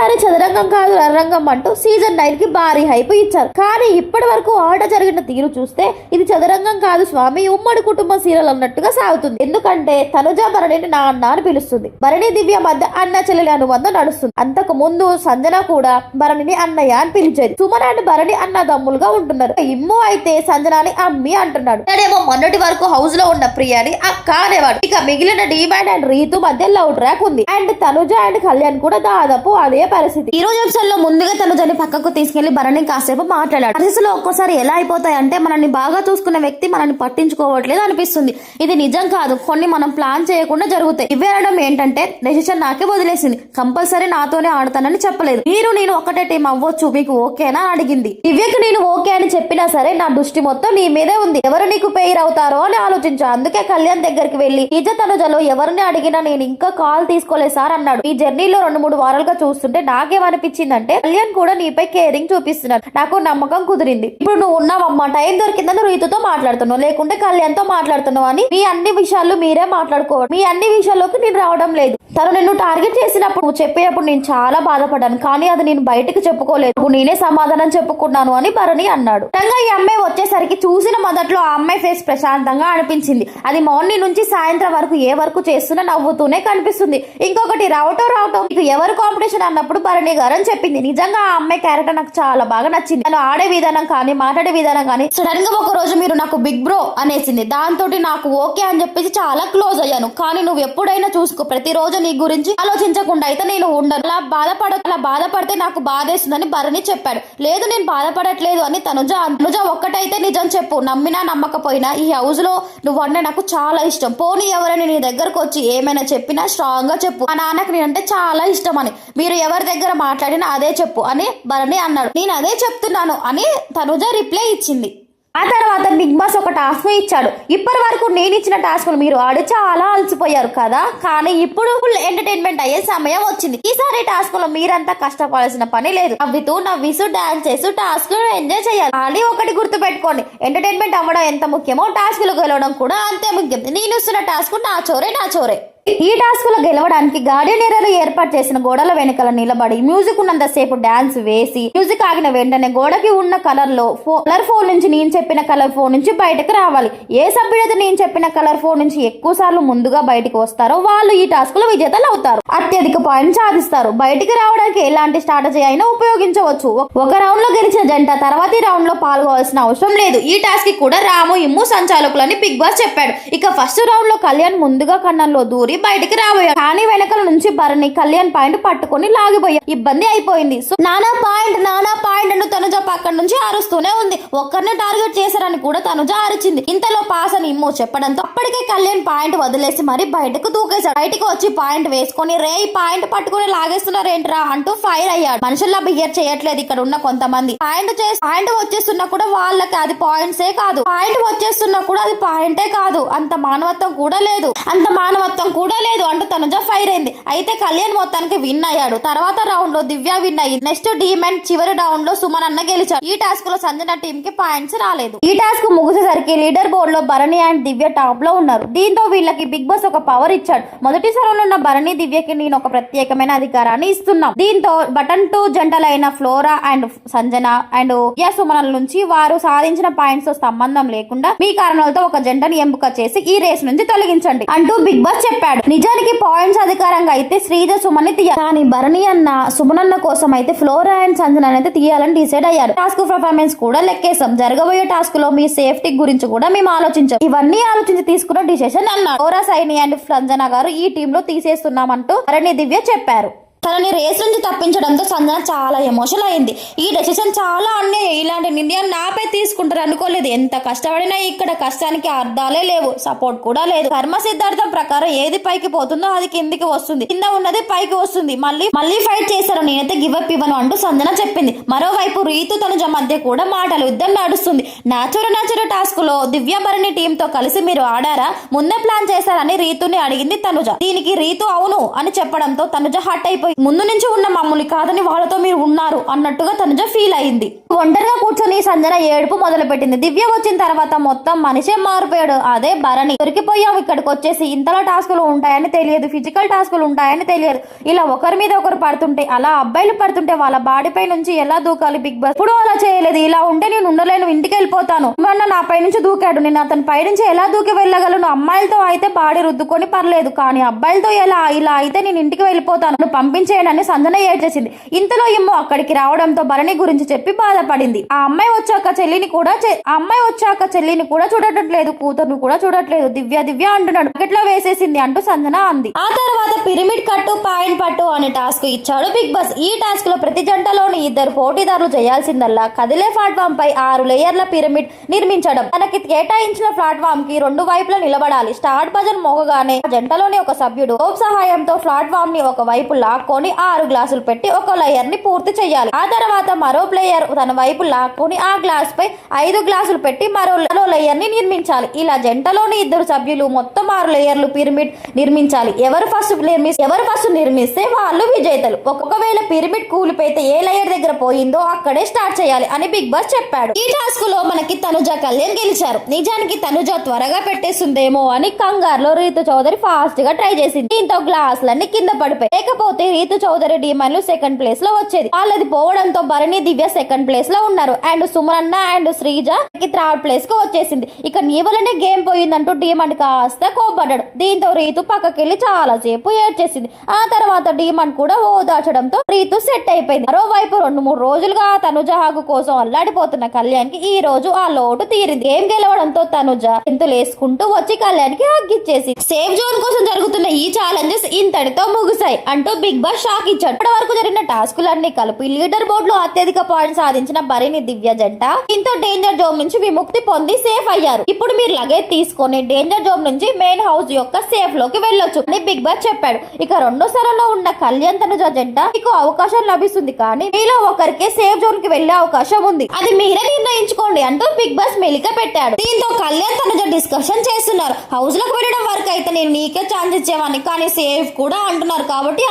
ఈసారి చదరంగం కాదు రంగం అంటూ సీజన్ నైన్కి భారీ హైప్ ఇచ్చారు. కానీ ఇప్పటి వరకు ఆట జరిగిన తీరు చూస్తే ఇది చదరంగం కాదు స్వామి ఉమ్మడి కుటుంబ సీరియల్ అన్నట్టుగా సాగుతుంది. ఎందుకంటే తనుజ భరణిని నా అన్న అని పిలుస్తుంది. భరణి దివ్య మధ్య అన్న చెల్లెలి అనుబంధం నడుస్తుంది. అంతకు ముందు సంజన కూడా భరణిని అన్నయ్య అని పిలిచేది. సుమన్ అండ్ భరణి అన్నదమ్ములుగా ఉంటున్నారు. ఇమ్ము అయితే సంజనాని అమ్మి అంటున్నాడు. తనేమో మొన్నటి వరకు హౌస్లో ఉన్న ప్రియాని అక్క అనేవాడు. ఇక మిగిలిన డిమాండ్ అండ్ రీతు మధ్య లవ్ ట్రాక్ ఉంది. అండ్ తనుజ అండ్ కళ్యాణ్ కూడా దాదాపు అదే పరిస్థితి. ఈ రోజు ఎపిసోడ్లో ముందుగా తనుజని పక్కకు తీసుకెళ్ళి భరణి కాసేపు మాట్లాడాడు. పరిస్థితులు ఒక్కోసారి ఎలా అయిపోతాయి అంటే మనల్ని బాగా చూసుకున్న వ్యక్తి మనల్ని పట్టించుకోవట్లేదు అనిపిస్తుంది. ఇది నిజం కాదు. కొన్ని మనం ప్లాన్ చేయకుండా జరుగుతాయి. ఇవే అనడం ఏంటంటే డెసిషన్ నాకే వదిలేసింది. కంపల్సరీ నాతోనే ఆడతానని చెప్పలేదు. మీరు నేను ఒకటే టీం అవ్వచ్చు. మీకు ఓకేనా అడిగింది. దివ్యకు నేను ఓకే అని చెప్పినా సరే నా దృష్టి మొత్తం నీ మీదే ఉంది. ఎవరు నీకు పెయిర్ అవుతారో అని ఆలోచించు. అందుకే కళ్యాణ్ దగ్గరికి వెళ్ళి నిజ తనుజలో ఎవరిని అడిగినా నేను ఇంకా కాల్ తీసుకోలేదు సార్ అన్నాడు. ఈ జర్నీలో రెండు మూడు వారాలుగా చూస్తుంటే నాకేమనిపించిందంటే కళ్యాణ్ కూడా నీపై కేరింగ్ చూపిస్తున్నాడు. నాకు నమ్మకం కుదిరింది. ఇప్పుడు నువ్వు ఉన్నావమ్మా టైం దొరికిందని రీతుతో మాట్లాడుతున్నావు. లేకుంటే కళ్యాణ్తో మాట్లాడుతున్నావు అని మీ అన్ని విషయాలు మీరే మాట్లాడుకోవాలి మీ అన్ని విషయాల్లోకి నేను రావడం లేదు. తను నిన్ను టార్గెట్ చేసినప్పుడు నువ్వు చెప్పేటప్పుడు నేను చాలా బాధపడ్డాను. కానీ అది నేను బయటకు చెప్పుకోలేదు. నేనే సమాధానం చెప్పుకున్నాను అని భరణి అన్నాడు. నిజంగా ఈ అమ్మాయి వచ్చేసరికి చూసిన మొదట్లో ఆ అమ్మాయి ఫేస్ ప్రశాంతంగా అనిపించింది. అది మార్నింగ్ నుంచి సాయంత్రం వరకు ఏ వరకు చేస్తున్నా నవ్వుతూనే కనిపిస్తుంది. ఇంకొకటి రావటం రావటం. ఎవరు కాంపిటీషన్ అన్నప్పుడు భరణి గారు అని చెప్పింది. నిజంగా ఆ అమ్మాయి క్యారెక్టర్ నాకు చాలా బాగా నచ్చింది. తను ఆడే విధానం కానీ మాట్లాడే విధానం కానీ సడన్గా ఒక రోజు మీరు నాకు బిగ్ బ్రో అనేసింది. దాంతో నాకు ఓకే అని చెప్పేసి చాలా క్లోజ్ అయ్యాను. కానీ నువ్వు ఎప్పుడైనా చూసుకో ప్రతిరోజు నీ గురించి ఆలోచించకుండా అయితే నేను ఉండను. అలా బాధపడ అలా బాధపడితే నాకు బాధేస్తుందని భరణి చెప్పాడు. లేదు నేను బాధపడట్లేదు అని తనుజ తనుజ ఒక్కటైతే నిజం చెప్పు. నమ్మినా నమ్మకపోయినా ఈ హౌస్లో నువ్వు అంటే నాకు చాలా ఇష్టం. పోనీ ఎవరైనా నీ దగ్గరకు వచ్చి ఏమైనా చెప్పినా స్ట్రాంగ్గా చెప్పు. మా నాన్నకి నేనంటే చాలా ఇష్టం అని. మీరు ఎవరి దగ్గర మాట్లాడినా అదే చెప్పు. అని భరణి అన్నాడు. నేను అదే చెప్తున్నాను అని తనుజ రిప్లై ఇచ్చింది. ఆ తర్వాత బిగ్ బాస్ ఒక టాస్క్ ఇచ్చాడు. ఇప్పటి వరకు నేను ఇచ్చిన టాస్క్ మీరు ఆడి చాలా అలసిపోయారు కదా. కానీ ఇప్పుడు ఫుల్ ఎంటర్టైన్మెంట్ అయ్యే సమయం వచ్చింది. ఈసారి టాస్క్లో మీరంతా కష్టపడాల్సిన పని లేదు. నవ్వుతూ నవ్విస్తూ డాన్స్ చేస్తూ టాస్క్ ఎంజాయ్ చేయాలి. కానీ ఒకటి గుర్తు పెట్టుకోండి ఎంటర్టైన్మెంట్ అవ్వడం ఎంత ముఖ్యమో టాస్క్లో గెలవడం కూడా అంతే ముఖ్యం. నేను ఇస్తున్న టాస్క్ నా చోరే నా చోరే. ఈ టాస్క్లో గెలవడానికి గార్డియన్ ఏర్పాటు చేసిన గోడల వెనుకల నిలబడి మ్యూజిక్ ఉన్నంతసేపు డాన్స్ వేసి మ్యూజిక్ ఆగిన వెంటనే గోడకి ఉన్న కలర్లో కలర్ ఫోన్ నుంచి నేను చెప్పిన కలర్ ఫోన్ నుంచి బయటకు రావాలి. ఏ సభ్యుడైతే నేను చెప్పిన కలర్ ఫోన్ నుంచి ఎక్కువ సార్లు ముందుగా బయటకు వస్తారో వాళ్ళు ఈ టాస్క్లో విజేతలు అవుతారు. అత్యధిక పాయింట్ సాధిస్తారు. బయటికి రావడానికి ఎలాంటి స్ట్రాటజీ అయినా ఉపయోగించవచ్చు. ఒక రౌండ్లో గెలిచిన జంట తర్వాతి రౌండ్లో పాల్గొవాల్సిన అవసరం లేదు. ఈ టాస్క్కి కూడా రాము ఇమ్ము సంచాలకులని బిగ్ బాస్ చెప్పాడు. ఇక ఫస్ట్ రౌండ్లో కళ్యాణ్ ముందుగా కన్నంలో దూరి బయటికి రాబోయాడు. కానీ వెనకల నుంచి భరణి కళ్యాణ్ పాయింట్ పట్టుకొని లాగిపోయా ఇబ్బంది అయిపోయింది. సో నానా పాయింట్ నానా పాయింట్ అంటూ తనుజ పక్కన నుంచి అరుస్తూనే ఉంది. ఒక్కరిని టార్గెట్ చేశారని కూడా తనుజ అరిచింది. ఇంతలో పాస్ అని ఇమ్మో చెప్పడంతో అప్పటికే కళ్యాణ్ పాయింట్ వదిలేసి మరి బయటకు దూకేశాడు. బయటకు వచ్చి పాయింట్ వేసుకొని రే ఈ పాయింట్ పట్టుకొని లాగేస్తున్నారేంట్రా అంటూ ఫైర్ అయ్యాడు. మనుషుల్లా బిహేవ్ చేయట్లేదు ఇక్కడ ఉన్న కొంతమంది. పాయింట్ చేసి పాయింట్ వచ్చేస్తున్నా కూడా వాళ్ళకి అది పాయింట్సే కాదు. పాయింట్ వచ్చేస్తున్నా కూడా అది పాయింటే కాదు. అంత మానవత్వం కూడా లేదు. అంత మానవత్వం కూడా లేదు అంటూ తనుజ ఫైర్ అయింది. అయితే కళ్యాణ్ మొత్తానికి విన్ అయ్యాడు. తర్వాత రౌండ్లో దివ్య విన్ అయ్యింది నెక్స్ట్ డీమెంట్ చివరి రౌండ్లో సుమన్ అన్న గెలిచాడు. ఈ టాస్క్లో సంజన టీం కి పాయింట్స్ రాలేదు. ఈ టాస్క్ ముగిసేసరికి లీడర్ బోర్డ్లో భరణి అండ్ దివ్య టాప్లో ఉన్నారు. దీంతో వీళ్ళకి బిగ్ బాస్ ఒక పవర్ ఇచ్చాడు. మొదటి స్థానంలో ఉన్న భరణి దివ్యకి నేను ఒక ప్రత్యేకమైన అధికారాన్ని ఇస్తున్నాం. దీంతో button two జంటలైన Flora and Sanjana and Divya సుమనల నుంచి వారు సాధించిన పాయింట్స్తో సంబంధం లేకుండా మీ కారణాలతో ఒక జంటని ఎంపిక చేసి ఈ రేస్ నుంచి తొలగించండి అంటూ బిగ్ బాస్ చెప్పాడు. నిజానికి పాయింట్స్ అధికారంగా అయితే శ్రీజ సుమని తీయాలి కానీ భరణి అన్న సుమనన్న కోసం అయితే ఫ్లోరా అండ్ సంజన అయితే తీయాలని డిసైడ్ అయ్యారు. టాస్క్ పర్ఫార్మెన్స్ కూడా లెక్కేసాం జరగబోయే టాస్క్లో మీ సేఫ్టీ గురించి కూడా మేము ఆలోచించాం. ఇవన్నీ ఆలోచించి తీసుకున్న డిసిషన్ అన్నారు. ఫ్లోరా సైని అండ్ సంజన గారు ఈ టీమ్లో తీసేస్తున్నామంటూ భరణి దివ్య చెప్పారు. తనని రేస్ నుంచి తప్పించడంతో సంజన చాలా ఎమోషనల్ అయింది. ఈ డెసిషన్ చాలా అన్యాయం ఇలాంటి నిర్ణయం నాపై తీసుకుంటారు అనుకోలేదు. ఎంత కష్టపడినా ఇక్కడ కష్టానికి అర్థాలే లేవు. సపోర్ట్ కూడా లేదు. కర్మ సిద్ధార్థం ప్రకారం ఏది పైకి పోతుందో అది కిందికి వస్తుంది. కింద ఉన్నది పైకి వస్తుంది. మళ్ళీ మళ్ళీ ఫైట్ చేశారు. నేనైతే గివప్ ఇవ్వను అంటూ సంజన చెప్పింది. మరోవైపు రీతు తనుజ మధ్య కూడా మాటలు యుద్ధం నడుస్తుంది. నాచుర నాచుర టాస్క్లో దివ్య టీమ్తో కలిసి మీరు ఆడారా? ముందే ప్లాన్ చేశారని రీతుని అడిగింది తనుజ. దీనికి రీతు అవును అని చెప్పడంతో తనుజ హట్ అయిపోయి ముందు నుంచి ఉన్న మమ్మల్ని కాదని వాళ్ళతో మీరు ఉన్నారు అన్నట్టుగా తనుజ ఫీల్ అయింది. ఒంటరిగా కూర్చొని సంజన ఏడుపు మొదలుపెట్టింది. దివ్య వచ్చిన తర్వాత మొత్తం మనిషే మారిపోయాడు. అదే భరణి. దొరికిపోయావు ఇక్కడికి వచ్చేసి. ఇంతలో టాస్కులు ఉంటాయని తెలియదు. ఫిజికల్ టాస్కులు ఉంటాయని తెలియదు. ఇలా ఒకరి మీద ఒకరు పడుతుంటే అలా అబ్బాయిలు పడుతుంటే వాళ్ళ బాడీపై నుంచి ఎలా దూకాలి బిగ్ బాస్? ఇప్పుడు అలా చేయలేదు. ఇలా ఉంటే నేను ఉండలేను. ఇంటికి వెళ్ళిపోతాను. మొన్న నా పై నుంచి దూకాడు. నేను అతని పై నుంచి ఎలా దూకి వెళ్ళగలను? అమ్మాయిలతో అయితే బాడీ రుద్దుకొని పర్లేదు. కానీ అబ్బాయిలతో ఎలా? ఇలా అయితే నేను ఇంటికి వెళ్ళిపోతాను. పంపి పంపించేయండి అని సంజన ఏడ్చేసింది. ఇంతలో ఏమో అక్కడికి రావడంతో భరణి గురించి చెప్పి బాధపడింది. ఆ అమ్మాయి వచ్చాక చెల్లిని కూడా ఆ అమ్మాయి వచ్చాక చెల్లిని కూడా చూడట్లేదు కూతురును కూడా చూడట్లేదు. దివ్య దివ్య అంటున్నాడు. బకెట్లో వేసేసింది అంటూ సంజన అంది. ఆ తర్వాత పిరమిడ్ కట్టు పాయింట్ పట్టు అనే టాస్క్ ఇచ్చాడు బిగ్ బాస్. ఈ టాస్క్లో ప్రతి జంటలోని ఇద్దరు పోటీదారులు చేయాల్సిందల్లా కదిలే ప్లాట్ఫామ్ పై ఆరు లేయర్ల పిరమిడ్ నిర్మించడం. తనకి కేటాయించిన ప్లాట్ఫామ్కి రెండు వైపులా నిలబడాలి. స్టార్ట్ భజన్ మోగగానే ఆ జంటలోని ఒక సభ్యుడు సహాయంతో ప్లాట్ఫామ్ని ఒక వైపు లాక్కొని ఆరు గ్లాసులు పెట్టి ఒక లేయర్ని పూర్తి చేయాలి. ఆ తర్వాత మరో ప్లేయర్ తన వైపు లాక్కొని ఆ గ్లాస్ పై ఐదు గ్లాసులు పెట్టి మరో లేయర్ని నిర్మించాలి. ఇలా జంటలోని ఇద్దరు సభ్యులు మొత్తం ఆరు లేయర్లు పిరమిడ్ నిర్మించాలి. ఎవరు ఫస్ట్ నిర్మి ఎవరు ఫస్ట్ నిర్మిస్తే వాళ్ళు విజేతలు. ఒకవేళ పిరమిడ్ కూలిపోయితే ఏ లేయర్ దగ్గర పోయిందో అక్కడే స్టార్ట్ చేయాలి అని బిగ్ బాస్ చెప్పాడు. ఈ టాస్క్లో మనకి తనుజ కళ్యాణ్ గెలిచారు. నిజానికి తనుజ త్వరగా పెట్టేస్తుందేమో అని కంగారులో రీతు చౌదరి ఫాస్ట్గా ట్రై చేసింది. దీంతో గ్లాసులన్నీ కింద పడిపోయి లేకపోతే రీతు చౌదరి డీమన్లు సెకండ్ ప్లేస్లో వచ్చేది. వాళ్ళది పోవడంతో భరణి దివ్య సెకండ్ ప్లేస్లో ఉన్నారు. అండ్ సుమరన్న అండ్ శ్రీజ థర్డ్ ప్లేస్కు వచ్చేసింది. ఇక నీ వల్లనే గేమ్ పోయిందంటూ డీమండ్ కాస్త కోపడ్డాడు దీంతో రీతు పక్కకెళ్ళి చాలా సేపు ఏడ్చేసింది. ఆ తర్వాత డిమండ్ కూడా ఓదార్చడంతో రీతు సెట్ అయిపోయింది. మరోవైపు రెండు మూడు రోజులుగా తనుజ హాగు కోసం అల్లాడిపోతున్న కళ్యాణ్కి ఈ రోజు ఆ లోటు తీరింది. గేమ్ గెలవడంతో తనుజ ఎంతులు వేసుకుంటూ వచ్చి కళ్యాణ్కి హగ్గిచ్చేసి సేఫ్ జోన్ కోసం జరుగుతున్న ఈ ఛాలెంజెస్ ఇంతటితో ముగిశాయి అంటూ బిగ్ బాస్ షాక్ ఇచ్చాడు. ఇప్పటి వరకు జరిగిన టాస్కులన్నీ కలిపి లీడర్ బోర్డు లో అత్యధిక పాయింట్స్ సాధించిన బరిని దివ్య జంట దీంతో డేంజర్ జోన్ నుంచి విముక్తి పొంది సేఫ్ అయ్యారు. ఇప్పుడు మీరు లగేజ్ తీసుకొని డేంజర్ జోన్ నుంచి మెయిన్ హౌస్ యొక్క సేఫ్లోకి వెళ్ళొచ్చు అని బిగ్ బాస్ చెప్పాడు. ఇక రెండో సరలో ఉన్న కళ్యాణ్ తనుజ జంట మీకు అవకాశం లభిస్తుంది కానీ మీలో ఒకరికే సేఫ్ జోన్కి వెళ్ళే అవకాశం ఉంది. అది మీరే నిర్ణయించుకోండి అంటూ బిగ్ బాస్ మెలిక పెట్టాడు. దీంతో కళ్యాణ్ తనుజ డిస్కషన్ చేస్తున్నారు. హౌస్లోకి వెళ్ళడం వరకు అయితే నేను నీకే ఛాన్స్ ఇచ్చేవాడిని కానీ సేఫ్ కూడా అంటున్నారు కాబట్టి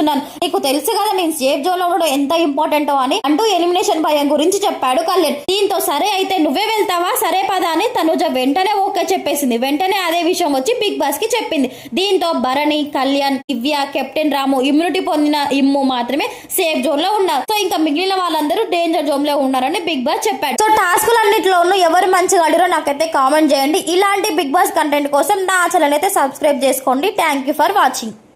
ఆలోచిస్తున్నాను నీకు తెలుసు కదా నేను సేఫ్ జోన్లో ఉండడం ఎంత ఇంపార్టెంట్ అని? అంటూ ఎలిమినేషన్ భయం గురించి చెప్పాడు కళ్యాణ్. దీంతో సరే అయితే నువ్వే వెళ్తావా? సరే పద అని తనుజ వెంటనే ఓకే చెప్పేసింది. వెంటనే అదే విషయం వచ్చి బిగ్ బాస్కి చెప్పింది. దీంతో భరణి కళ్యాణ్ దివ్య కెప్టెన్ రాము ఇమ్యూనిటీ పొందిన ఇమ్ము మాత్రమే సేఫ్ జోన్లో ఉన్నారు. సో ఇంకా మిగిలిన వాళ్ళందరూ డేంజర్ జోన్లో ఉన్నారని బిగ్ బాస్ చెప్పాడు. సో టాస్కులన్నిటిలోనూ ఎవరు మంచిగా ఆడిరో నాకైతే కామెంట్ చేయండి. ఇలాంటి బిగ్ బాస్ కంటెంట్ కోసం నా ఛానల్ అయితే సబ్స్క్రైబ్ చేసుకోండి. Thank you for watching